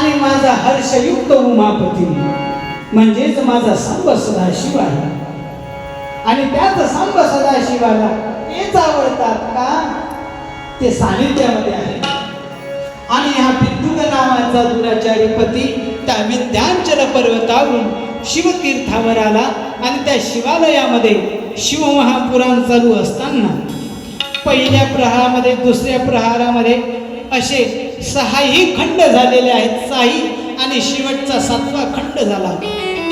आणि माझा हर्षयुक्त उमापती म्हणजेच माझा सांब सदाशिव आहे आणि त्याच सांब सदाशिवाला तेच आवडतात का? ते सानिध्यामध्ये आहे. आणि हा बिंदुक नावाचा दुराचारी पती त्या विद्यांचल पर्वतावरून शिवतीर्थावर आला आणि त्या शिवालयामध्ये शिवमहापुराण चालू असताना पहिल्या प्रहारामध्ये दुसऱ्या प्रहारामध्ये असे सहाही खंड झालेले आहेत. साही आणि शेवटचा सातवा खंड झाला.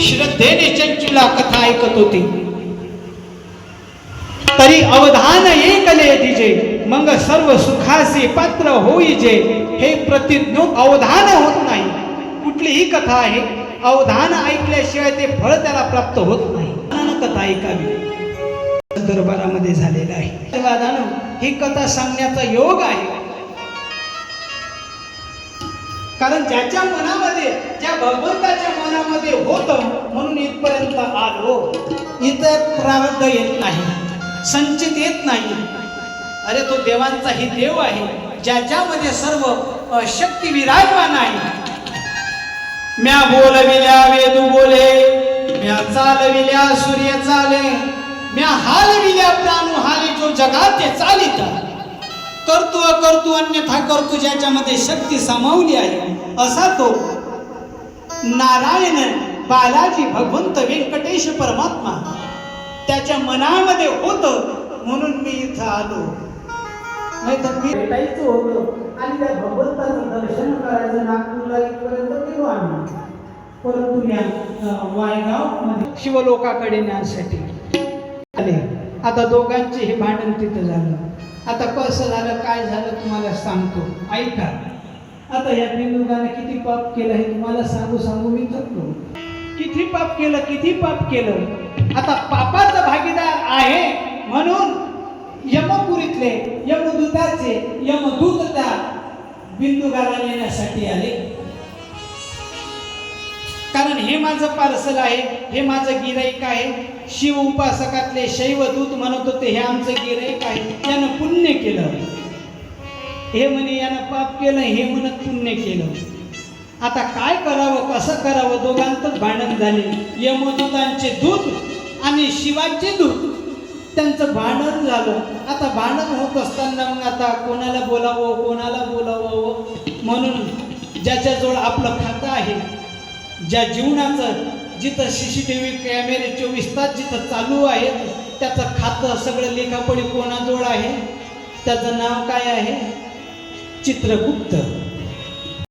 श्रद्धेने चंचुला कथा ऐकत होती. तरी अवधान एकले दिजे मग सर्व सुखासी पात्र होईजे हे प्रतिज्ञ अवधान होत नाही. कुठलीही कथा आहे अवधान ऐकल्याशिवाय ते फळ त्याला प्राप्त होत नाही. कथा ऐकावी. दरबारामध्ये झालेला आहे. ही कथा सांगण्याचा योग आहे. कारण ज्याच्या मनामध्ये ज्या भगवंताच्या मनामध्ये होतं म्हणून इथपर्यंत आलो. इतर प्रारब्ध येत नाही संचित येत नाही. अरे तो देवांचाही देव आहे ज्याच्यामध्ये सर्व शक्ती विराजमान आहे. म्या बोलविल्या वेदू बोले म्या चालविल्या सूर्य चाले म्या हालविल्या प्राणू हाले जो जगात ते चालित. करतो अकर्तू अन्यथा करतो ज्याच्यामध्ये शक्ती सामावली आहे. असा तो नारायण बालाजी भगवंत व्यंकटेश परमात्मा त्याच्या मनामध्ये होत म्हणून मी इथं आलो. नाही तर मी भेटायचं होतं. आणि त्या भगवंताचं दर्शन करायचं नागपूरला इथपर्यंत गेलो आम्ही. परंतु या अं, वायगाव शिवलोकाकडे न्यासाठी आले. आता दोघांचे हे भांडण तिथं झालं. आता कसं झालं काय झालं तुम्हाला सांगतो. ऐका. आता या बिंदुगाने किती पाप केलं हे तुम्हाला सांगू सांगू मी थकलो किती पाप केलं किती पाप केलं. आता पापाचा भागीदार आहे म्हणून यमपुरीतले यमदूताचे यमदूत त्या बिंदुगाला नेण्यासाठी आले. कारण हे माझं पार्सल आहे हे माझं गिराईक आहे. शिव उपासकातले शैव दूत म्हणत होते हे आमचं गिराईक आहे. यानं पुण्य केलं. हे म्हणे यानं पाप केलं हे म्हणत पुण्य केलं. आता काय करावं कसं करावं दोघांतच भांडण झाले. यमदूतांचे दूत आणि शिवाचे दूत त्यांचं भांडण झालं. आता भांडण होत असताना मग आता कोणाला बोलावं कोणाला बोलावं? म्हणून ज्याच्याजवळ आपलं खातं आहे ज्या जीवनाचं जिथं सी सी टी व्ही कॅमेरे चोवीस तास जिथं चालू आहेत त्याचं खातं सगळं लेखापडी कोणाजवळ आहे? त्याचं नाव काय आहे? चित्रगुप्त.